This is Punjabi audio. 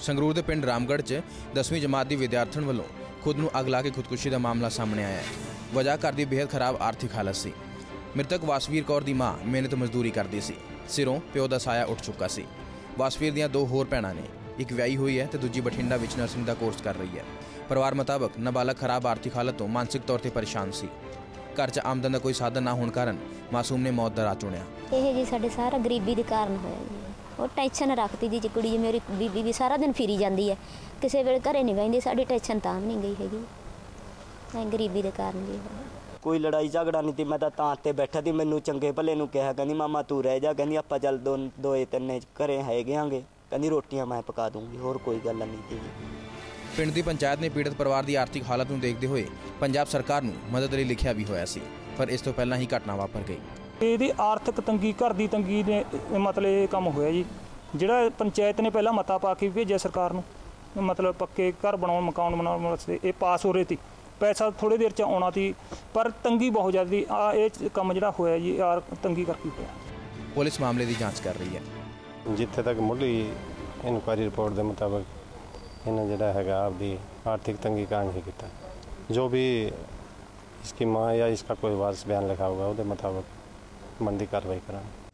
ਸੰਗਰੂਰ ਦੇ ਪਿੰਡ ਰਾਮਗੜ੍ਹ 'ਚ 10ਵੀਂ ਜਮਾਤ ਦੀ ਵਿਦਿਆਰਥਣ ਵੱਲੋਂ ਖੁਦ ਨੂੰ ਅੱਗ ਲਾ ਕੇ ਖੁਦਕੁਸ਼ੀ ਦਾ ਮਾਮਲਾ ਸਾਹਮਣੇ ਆਇਆ ਹੈ। ਵਜ੍ਹਾ ਘਰ ਦੀ ਬੇहद ਖਰਾਬ ਆਰਥਿਕ ਹਾਲਤ ਸੀ। ਮ੍ਰਿਤਕ ਵਾਸਵੀਰ ਕੌਰ ਦੀ ਮਾਂ ਮਿਹਨਤ ਮਜ਼ਦੂਰੀ ਕਰਦੀ ਸੀ। ਸਿਰੋਂ ਪਿਓ ਦਾ ਸਾਇਆ ਉੱਠ ਚੁੱਕਾ ਸੀ। ਵਾਸਵੀਰ ਦੀਆਂ ਦੋ ਹੋਰ ਭੈਣਾਂ ਨੇ। ਇੱਕ ਵਿਆਹੀ ਹੋਈ ਹੈ ਤੇ ਦੂਜੀ ਬਠਿੰਡਾ ਵਿੱਚ ਨਰਸਿੰਗ ਦਾ ਕੋਰਸ ਕਰ ਰਹੀ ਹੈ। ਪਰਿਵਾਰ ਮੁਤਾਬਕ ਨਾਬਾਲਗ ਖਰਾਬ ਆਰਥਿਕ ਹਾਲਤ ਤੋਂ ਮਾਨਸਿਕ ਤੌਰ ਤੇ ਪਰੇਸ਼ਾਨ ਸੀ। ਘਰ 'ਚ ਆਮਦਨ ਦਾ ਕੋਈ ਸਾਧਨ ਨਾ ਹੋਣ ਕਾਰਨ ਮਾਸੂਮ ਨੇ ਮੌਤ ਦਾ ਰਾਹ ਚੁਣਿਆ। ਇਹ ਜੀ ਸਾਡੇ ਸਾਰਾ ਗਰੀਬੀ ਦੇ ਕਾਰਨ ਹੋਇਆ ਜੀ। ਉਹ ਟੈਨਸ਼ਨ ਰੱਖਦੀ ਜੀ ਜੀ ਕੁੜੀ ਜੀ ਮੇਰੀ ਬੀਬੀ ਵੀ ਸਾਰਾ ਦਿਨ ਫਿਰੀ ਜਾਂਦੀ ਹੈ। ਕਿਸੇ ਵੇਲੇ ਘਰੇ ਨਹੀਂ ਬੈਂਦੀ ਸਾਡੀ ਟੈਨਸ਼ਨ ਤਾਂ ਵੀ ਨਹੀਂ ਗਈ ਹੈਗੀ। ਮੈਂ ਗਰੀਬੀ ਦੇ ਕਾਰਨ ਜੀ। ਕੋਈ ਲੜਾਈ ਝਗੜਾ ਨਹੀਂ ਤੀ ਮੈਂ ਤਾਂ ਤਾਂ ਤੇ ਬੈਠਾ ਤੀ ਮੈਨੂੰ ਚੰਗੇ ਭਲੇ ਨੂੰ ਕਿਹਾ ਕਹਿੰਦੀ ਮਾਮਾ ਤੂੰ ਰਹਿ ਜਾ ਕਹਿੰਦੀ ਆਪਾਂ ਚੱਲ ਦੋ ਦੋਏ ਤਿੰਨੇ ਘਰੇ ਹੈਗੇ ਆਂਗੇ। ਕਹਿੰਦੀ ਰੋਟੀਆਂ ਮੈਂ ਪਕਾ ਦੂੰਗੀ ਹੋਰ ਕੋਈ ਗੱਲ ਨਹੀਂ ਤੀ ਪਿੰਡ ਦੀ ਪੰਚਾਇਤ ਨੇ ਪੀੜਤ ਪਰਿਵਾਰ ਦੀ ਆਰਥਿਕ ਹਾਲਤ ਨੂੰ ਦੇਖਦੇ ਹੋਏ ਪੰਜਾਬ ਸਰਕਾਰ ਨੂੰ ਮਦਦ ਲਈ ਲਿਖਿਆ ਵੀ ਹੋਇਆ ਸੀ ਪਰ ਇਸ ਤੋਂ ਪਹਿਲਾਂ ਹੀ ਘਟਨਾ ਵਾਪਰ ਗਈ। ਇਹਦੀ ਆਰਥਿਕ ਤੰਗੀ ਘਰ ਦੀ ਤੰਗੀ ਨੇ ਮਤਲਬ ਇਹ ਕੰਮ ਹੋਇਆ ਜੀ। ਜਿਹੜਾ ਪੰਚਾਇਤ ਨੇ ਪਹਿਲਾਂ ਮਤਾ ਪਾ ਕੇ ਭੇਜਿਆ ਸਰਕਾਰ ਨੂੰ ਮਤਲਬ ਪੱਕੇ ਘਰ ਬਣਾਉਣ ਮਕਾਨ ਬਣਾਉਣ ਵਾਸਤੇ ਇਹ ਪਾਸ ਹੋ ਰਹੇ ਸੀ। ਪੈਸਾ ਥੋੜੇ ਦੇਰ ਚ ਆਉਣਾ ਸੀ ਪਰ ਤੰਗੀ ਬਹੁਤ ਜ਼ਿਆਦੀ ਆ ਇਹ ਕੰਮ ਜਿਹੜਾ ਹੋਇਆ ਜੀ ਆ ਤੰਗੀ ਕਰਕੇ ਹੋਇਆ। ਪੁਲਿਸ ਮਾਮਲੇ ਦੀ ਜਾਂਚ ਕਰ ਰਹੀ ਹੈ। ਜਿੱਥੇ ਤੱਕ ਮੁੱਢਲੀ ਇਨਕੁਆਇਰੀ ਰਿਪੋਰਟ ਦੇ ਮੁਤਾਬਕ ਇਹਨਾਂ ਜਿਹੜਾ ਹੈਗਾ ਆਪਦੀ ਆਰਥਿਕ ਤੰਗੀ ਕਾਰਨ ਹੀ ਕੀਤਾ। ਜੋ ਵੀ ਇਸकी ਮਾਂ ਜਾਂ ਇਸਕਾ ਕੋਈ ਵਾਰਸ ਬਿਆਨ ਲਿਖਾ ਹੋਗਾ ਉਹਦੇ ਮੁਤਾਬਕ ਮੰਦੀ ਕਾਰਵਾਈ ਕਰਾਂਗੇ।